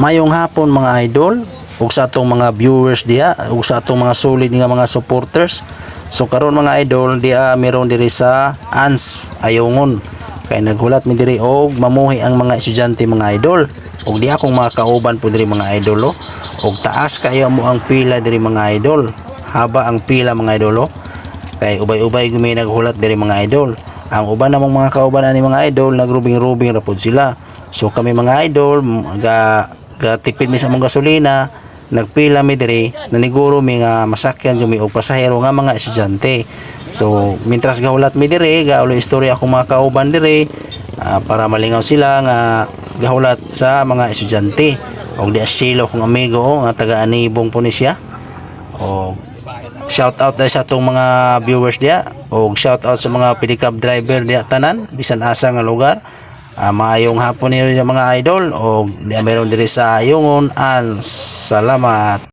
Mayong hapon mga idol ug sa atong mga viewers diya ug sa atong mga solid nga mga supporters. So karon mga idol diya meron diri sa ANS Ayongon. Kay naghulat mi diri og mamuhi ang mga estudyante mga idol. Ug di akong mga kauban po diri mga idol oh. Ug taas kayo mo ang pila diri mga idol. Haba ang pila mga idol oh. Kay ubay-ubay gumi naghulat diri mga idol. Ang uban namang mga kauban ani mga idol nagrubing-rubing ra pod sila. So kami mga idol ga gatipid mi sa mong gasolina, nagpila mi diri, naniguro mi nga masakyan jumi og pasahero nga mga estudyante. So mientras gahulat mi diri, gaulo istorya ako mga kauban diri ah, para malingaw sila nga gahulat sa mga estudyante. Og di asilo kong amigo oh, nga taga Anibong po ni siya. O shout out dahil sa atong mga viewers diya o shout out sa mga pedicab driver diya tanan bisan asa nga lugar Ah, maayong hapon niyo mga idol. O meron diri sa Ayungon an salamat